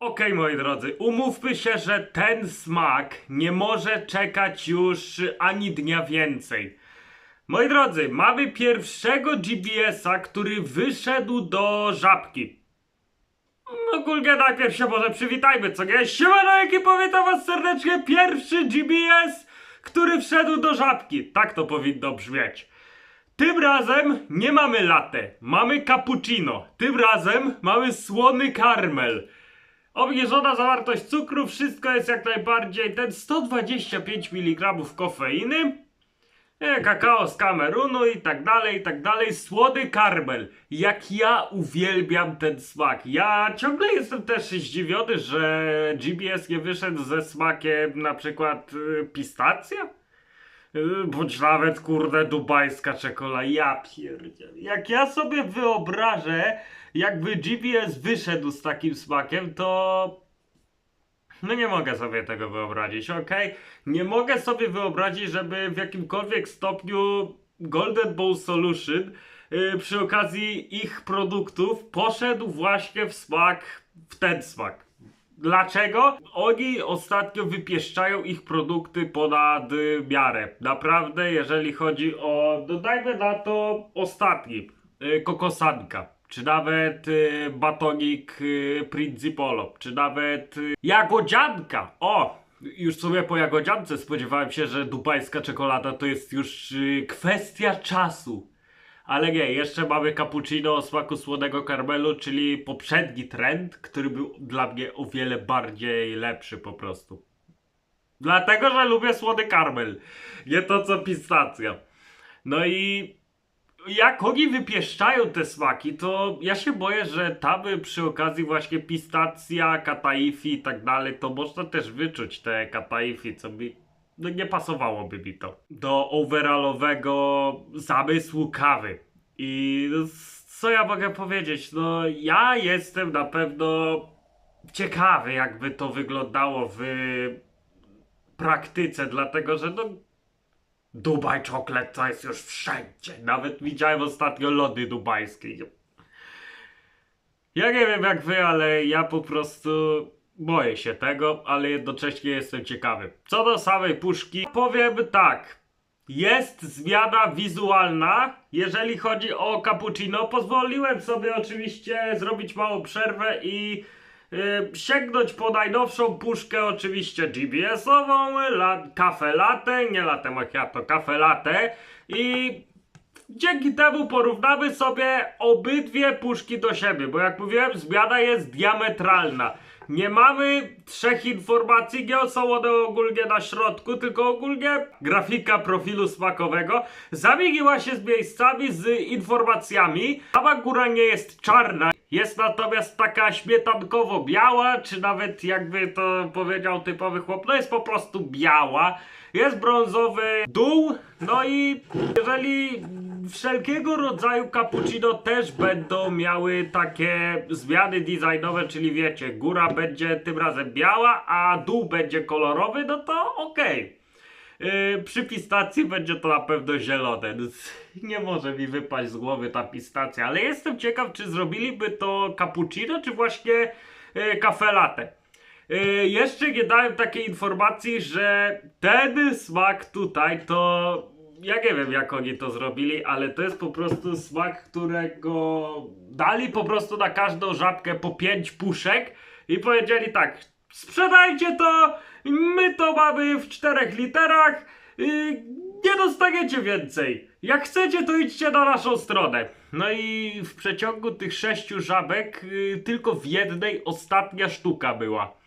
Okej, moi drodzy, umówmy się, że ten smak nie może czekać już ani dnia więcej. Moi drodzy, mamy pierwszego GBS-a, który wyszedł do żabki. Ogólnie najpierw się może przywitajmy, co nie? Siemano ekipo, witam was serdecznie, pierwszy GBS, który wszedł do żabki. Tak to powinno brzmieć. Tym razem nie mamy latte, mamy cappuccino. Tym razem mamy słony karmel. Obniżona zawartość cukru, wszystko jest jak najbardziej ten 125 mg kofeiny, e, kakao z Kamerunu i tak dalej, i tak dalej, słody karmel. Jak ja uwielbiam ten smak. Ja ciągle jestem też zdziwiony, że GBS nie wyszedł ze smakiem na przykład y, pistacja. Y, Bądź nawet kurde dubajska czekolada. Ja pierdzielę. Jak ja sobie wyobrażę, jakby GBS wyszedł z takim smakiem, to. No nie mogę sobie tego wyobrazić, ok? Nie mogę sobie wyobrazić, żeby w jakimkolwiek stopniu Golden Bowl Solution y, przy okazji ich produktów poszedł właśnie w smak, w ten smak. Dlaczego? Oni ostatnio wypieszczają ich produkty ponad y, miarę. Naprawdę, jeżeli chodzi o, dodajmy na to ostatni, y, kokosanka. Czy nawet y, batonik y, Principolo, czy nawet y, jagodzianka. O! Już sobie po jagodziance spodziewałem się, że dubajska czekolada to jest już y, kwestia czasu. Ale nie, jeszcze mamy cappuccino o smaku słonego karmelu, czyli poprzedni trend, który był dla mnie o wiele bardziej lepszy po prostu. Dlatego, że lubię słody karmel, nie to co pistacja. No i jak oni wypieszczają te smaki, to ja się boję, że tam y, przy okazji właśnie pistacja, kataifi i tak dalej, to można też wyczuć te kataifi, co mi no nie pasowałoby mi to do overallowego zamysłu kawy. I co ja mogę powiedzieć? No ja jestem na pewno ciekawy, jakby to wyglądało w praktyce, dlatego że no Dubaj czoklet to jest już wszędzie. Nawet widziałem ostatnio lody dubajskie. Ja nie wiem jak wy, ale ja po prostu boję się tego, ale jednocześnie jestem ciekawy. Co do samej puszki, powiem tak. Jest zmiana wizualna, jeżeli chodzi o cappuccino. Pozwoliłem sobie oczywiście zrobić małą przerwę i yy, sięgnąć po najnowszą puszkę, oczywiście GBS-ową, la, kafe latte, nie latte macchiato, kafe latte i Dzięki temu porównamy sobie obydwie puszki do siebie, bo jak mówiłem, zmiana jest diametralna. Nie mamy trzech informacji, nie są one ogólnie na środku, tylko ogólnie grafika profilu smakowego zamieniła się z miejscami, z informacjami. Sama góra nie jest czarna, jest natomiast taka śmietankowo-biała, czy nawet jakby to powiedział typowy chłop, no jest po prostu biała. Jest brązowy dół, no i jeżeli wszelkiego rodzaju cappuccino też będą miały takie zmiany designowe, czyli wiecie, góra będzie tym razem biała, a dół będzie kolorowy, no to okej. Yy, przy pistacji będzie to na pewno zielone. Nie może mi wypaść z głowy ta pistacja, ale jestem ciekaw, czy zrobiliby to cappuccino, czy właśnie yy. Yy, jeszcze nie dałem takiej informacji, że ten smak tutaj to. Ja nie wiem, jak oni to zrobili, ale to jest po prostu smak, którego dali po prostu na każdą żabkę po 5 puszek i powiedzieli tak: sprzedajcie to, my to mamy w 4 literach, yy, nie dostaniecie więcej. Jak chcecie, to idźcie na naszą stronę. No i w przeciągu tych sześciu żabek, yy, tylko w jednej ostatnia sztuka była.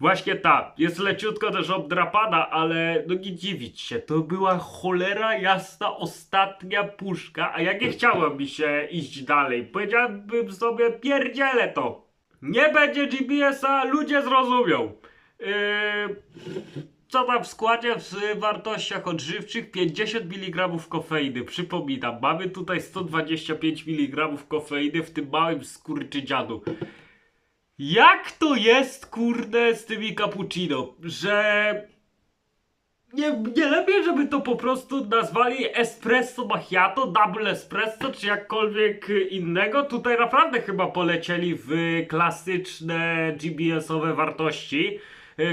Właśnie ta, jest leciutko też obdrapana, ale no nie dziwić się, to była cholera jasna ostatnia puszka, a ja nie chciałem mi się iść dalej. Powiedziałbym sobie, pierdzielę to. Nie będzie GBS-a, ludzie zrozumią. Yy, co tam w składzie w wartościach odżywczych? 50 mg kofeiny. Przypominam, mamy tutaj 125 mg kofeiny w tym małym skurczydziadu. Jak to jest, kurde, z tymi cappuccino, że nie, nie lepiej, żeby to po prostu nazwali espresso macchiato, double espresso, czy jakkolwiek innego? Tutaj naprawdę chyba polecieli w klasyczne GBS-owe wartości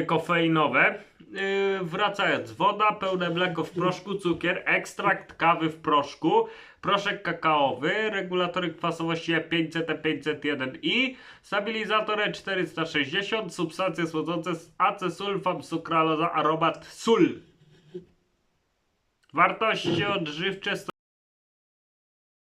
kofeinowe. Y, wracając, woda, pełne mleko w proszku, cukier, ekstrakt kawy w proszku, proszek kakaowy, regulatory kwasowości E E500, E501i, stabilizator E460, substancje słodzące, acesulfam, sukraloza, aromat, sól. Wartości odżywcze sto-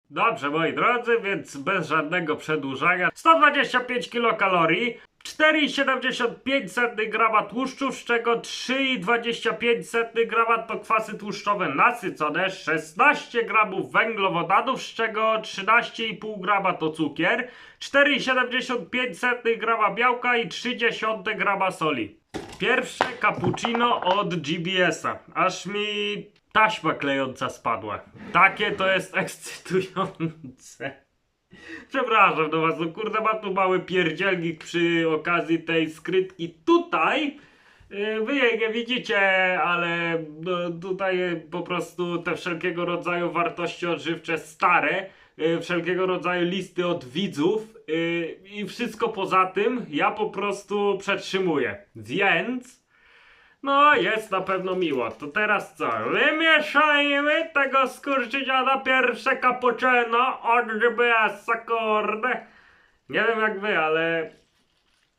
Dobrze, moi drodzy, więc bez żadnego przedłużania. 125 kilokalorii, 4,75 grama tłuszczu, z czego 3,25 grama to kwasy tłuszczowe nasycone, 16 gramów węglowodanów, z czego 13,5 grama to cukier, 4,75 grama białka i 0,3 grama soli. Pierwsze cappuccino od GBS-a. Aż mi taśma klejąca spadła. Takie to jest ekscytujące. Przepraszam do was, no kurde, mam tu mały pierdzielnik przy okazji tej skrytki tutaj. Yy, Wy jej nie widzicie, ale no, tutaj po prostu te wszelkiego rodzaju wartości odżywcze stare, yy, wszelkiego rodzaju listy od widzów yy, i wszystko poza tym ja po prostu przetrzymuję. Więc no, jest na pewno miło. To teraz co? Wymieszajmy tego skurczycia na pierwsze cappuccino od GBS-a, kurde. Nie wiem jak wy, ale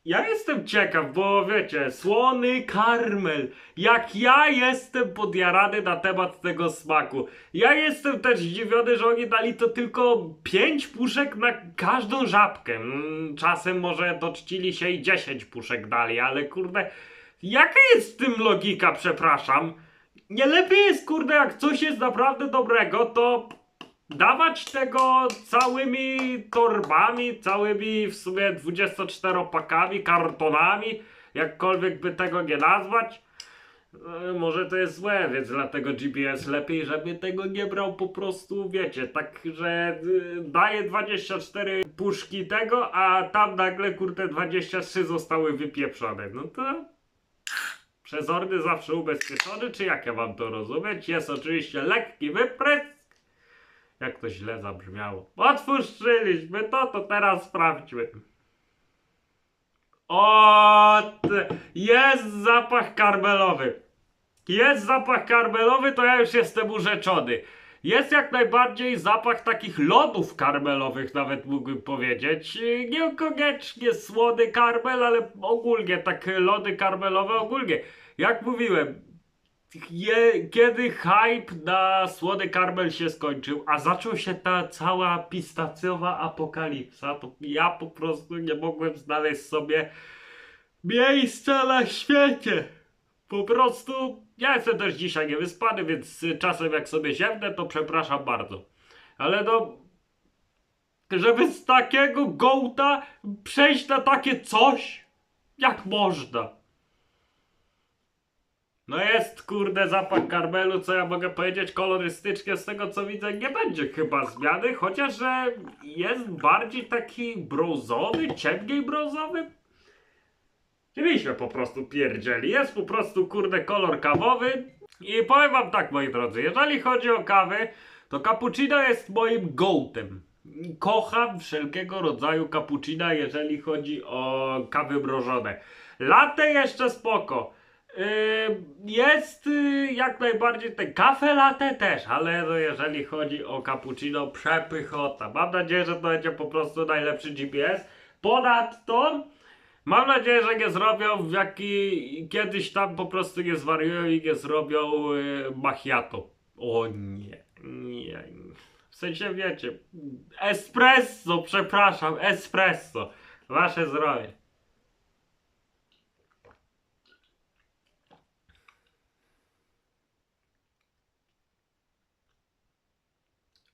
ja jestem ciekaw, bo wiecie, słony karmel. Jak ja jestem podjarany na temat tego smaku. Ja jestem też zdziwiony, że oni dali to tylko 5 puszek na każdą żabkę. Mm, Czasem może doczcili się i 10 puszek dali, ale kurde, jaka jest w tym logika, przepraszam? Nie lepiej jest, kurde, jak coś jest naprawdę dobrego, to dawać tego całymi torbami, całymi w sumie 24-pakami, kartonami, jakkolwiek by tego nie nazwać. E, Może to jest złe, więc dlatego GPS lepiej, żeby tego nie brał po prostu, wiecie, tak, że y, daje 24 puszki tego, a tam nagle, kurde, 23 zostały wypieprzone. No to przezorny zawsze ubezpieczony, czy jak ja mam to rozumieć? Jest oczywiście lekki wyprysk. Jak to źle zabrzmiało. Otwórzyliśmy to, to teraz sprawdźmy. O, jest zapach karmelowy. Jest zapach karmelowy, to ja już jestem urzeczony. Jest jak najbardziej zapach takich lodów karmelowych, nawet mógłbym powiedzieć. Niekoniecznie słody karmel, ale ogólnie takie lody karmelowe ogólnie. Jak mówiłem, je, kiedy hype na słody karmel się skończył, a zaczął się ta cała pistacjowa apokalipsa, to ja po prostu nie mogłem znaleźć sobie miejsca na świecie. Po prostu ja jestem też dzisiaj niewyspany, więc czasem jak sobie ziemnę, to przepraszam bardzo. Ale no, żeby z takiego gołta przejść na takie coś, jak można? No jest kurde zapach karmelu, co ja mogę powiedzieć, kolorystycznie z tego co widzę nie będzie chyba zmiany, chociaż że jest bardziej taki brązowy, ciemniej brązowy. Mieliśmy po prostu pierdzieli, jest po prostu kurde kolor kawowy i powiem wam tak moi drodzy, jeżeli chodzi o kawy, to cappuccino jest moim gołtem. Kocham wszelkiego rodzaju cappuccina, jeżeli chodzi o kawy mrożone. Latte jeszcze spoko. Yy, jest yy, jak najbardziej ten kafe latte też, ale no jeżeli chodzi o cappuccino, przepychota. Mam nadzieję, że to będzie po prostu najlepszy GPS. Ponadto mam nadzieję, że nie zrobią w jaki kiedyś tam po prostu nie zwariują i nie zrobią yy, macchiato. O nie, nie. W sensie wiecie, espresso, przepraszam, espresso. Wasze zdrowie.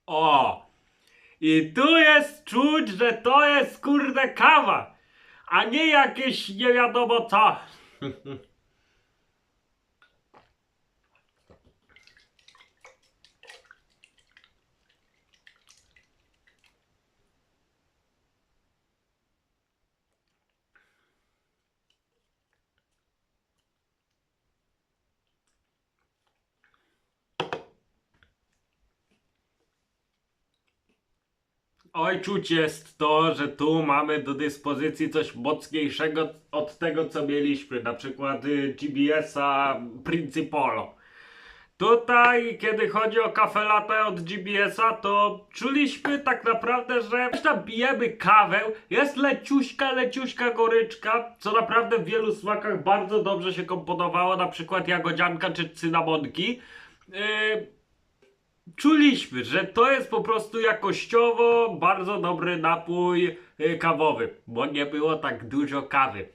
O! I tu jest czuć, że to jest kurde kawa, a nie jakieś nie wiadomo co. Oj, czuć jest to, że tu mamy do dyspozycji coś mocniejszego od tego, co mieliśmy, na przykład y, GBS-a Principolo. Tutaj, kiedy chodzi o kafe latte od GBS-a, to czuliśmy tak naprawdę, że tam pijemy kawę, jest leciuśka, leciuśka goryczka, co naprawdę w wielu smakach bardzo dobrze się komponowało, na przykład jagodzianka czy cynamonki. Yy, czuliśmy, że to jest po prostu jakościowo bardzo dobry napój y, kawowy, bo nie było tak dużo kawy.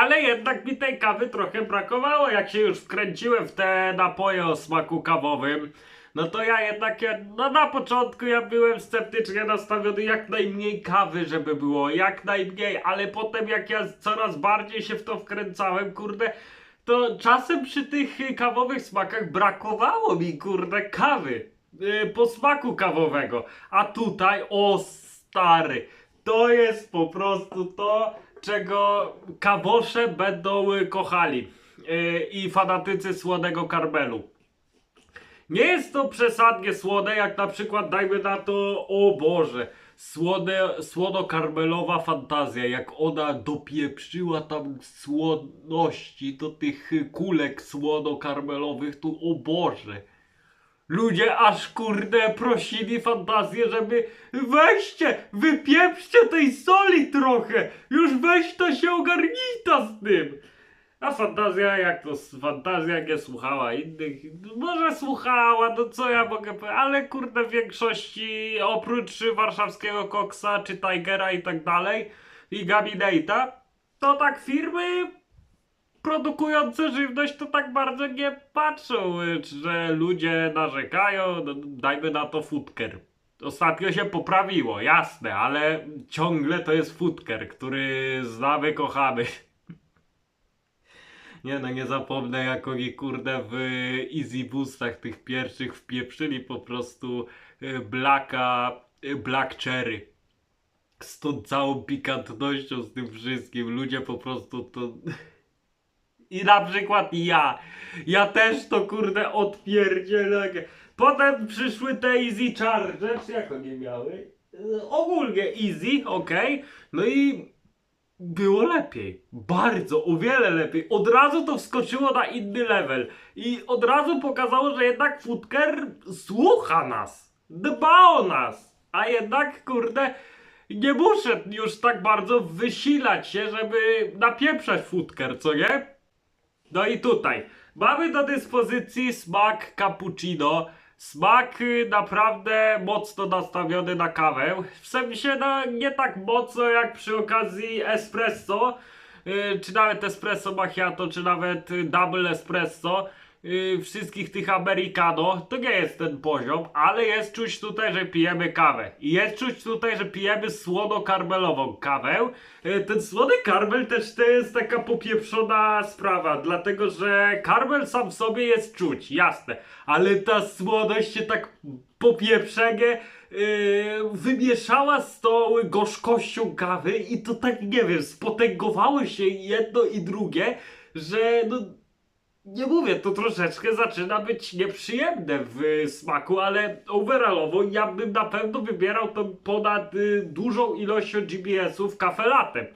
Ale jednak mi tej kawy trochę brakowało, jak się już wkręciłem w te napoje o smaku kawowym. No to ja jednak, no na początku ja byłem sceptycznie nastawiony jak najmniej kawy, żeby było, jak najmniej, ale potem jak ja coraz bardziej się w to wkręcałem, kurde, to czasem przy tych kawowych smakach brakowało mi, kurde, kawy. Yy, po smaku kawowego. A tutaj, o stary, to jest po prostu to, czego kawosze będą y, kochali. Yy, I fanatycy słonego karmelu. Nie jest to przesadnie słone, jak na przykład dajmy na to, o Boże, słone, słono-karmelowa fantazja, jak ona dopieprzyła tam słoności do tych kulek słono-karmelowych, tu o Boże. Ludzie aż kurde prosili fantazję, żeby weźcie, wypieprzcie tej soli trochę, już weź to się ogarnita z tym. A fantazja, jak to fantazja nie słuchała innych, może słuchała, no co ja mogę powiedzieć, ale kurde w większości oprócz warszawskiego Koksa czy Tigera i tak dalej i Gaminate'a, to tak firmy produkujące żywność to tak bardzo nie patrzą, że ludzie narzekają, no, dajmy na to futker. Ostatnio się poprawiło, jasne, ale ciągle to jest futker, który znamy, kochamy. Nie no, nie zapomnę jak oni kurde w Easy Boostach tych pierwszych wpieprzyli po prostu y, Blacka, y, Black Cherry. Z tą całą pikantnością, z tym wszystkim. Ludzie po prostu to... I na przykład ja. Ja też to kurde odpierdzielę. Potem przyszły te Easy Chargers, jak oni miały? Y, Ogólnie Easy, okej. No i było lepiej. Bardzo, o wiele lepiej. Od razu to wskoczyło na inny level. I od razu pokazało, że jednak Futker słucha nas. Dba o nas. A jednak, kurde, nie muszę już tak bardzo wysilać się, żeby napieprzać Futker, co nie? No i tutaj mamy do dyspozycji smak cappuccino. Smak naprawdę mocno nastawiony na kawę. W sensie no, nie tak mocno jak przy okazji espresso, y, czy nawet espresso macchiato, czy nawet y, double espresso. Y, Wszystkich tych americano, to nie jest ten poziom, ale jest czuć tutaj, że pijemy kawę. I jest czuć tutaj, że pijemy słono-karmelową kawę. Y, Ten słony karmel też to jest taka popieprzona sprawa, dlatego że karmel sam w sobie jest czuć, jasne, ale ta słoność się tak popieprzenie yy, wymieszała z tą gorzkością kawy i to tak, nie wiem, spotęgowało się jedno i drugie, że no nie mówię, to troszeczkę zaczyna być nieprzyjemne w smaku, ale overallowo ja bym na pewno wybierał to ponad y, dużą ilością GBS-ów kafe latte.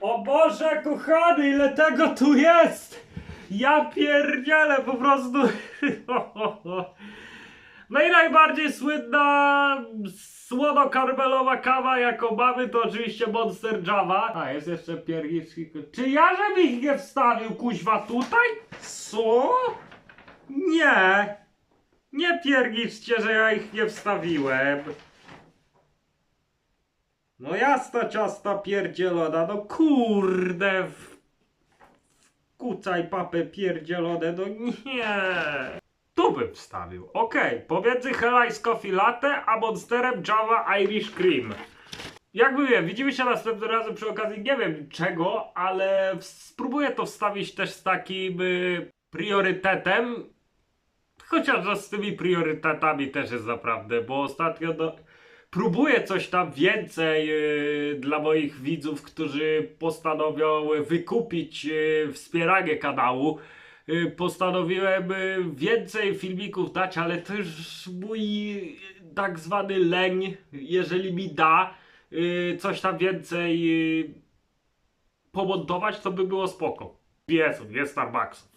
O Boże, kochany, ile tego tu jest! Ja pierdzielę po prostu. No i najbardziej słynna słono-karmelowa kawa, jaką mamy, to oczywiście Monster Java. A, jest jeszcze pierniczki. Czy ja żebym ich nie wstawił, kuźwa, tutaj? Co? Nie. Nie pierniczcie, że ja ich nie wstawiłem. No jasna ciasta pierdzielona, no kurde. w- Kucaj papę pierdzielone, no nie. Bym wstawił. Okej, pomiędzy Hell's Coffee Latte a Monsterem Java Irish Cream. Jak mówiłem, widzimy się następnym razem przy okazji nie wiem czego, ale spróbuję to wstawić też z takim y, priorytetem. Chociaż no, z tymi priorytetami też jest naprawdę, bo ostatnio no, próbuję coś tam więcej y, dla moich widzów, którzy postanowią wykupić y, wspieranie kanału. Y, postanowiłem y, więcej filmików dać, ale już mój tak zwany leń, jeżeli mi da y, coś tam więcej pomontować, to by było spoko. Jest, jest Starbucksów.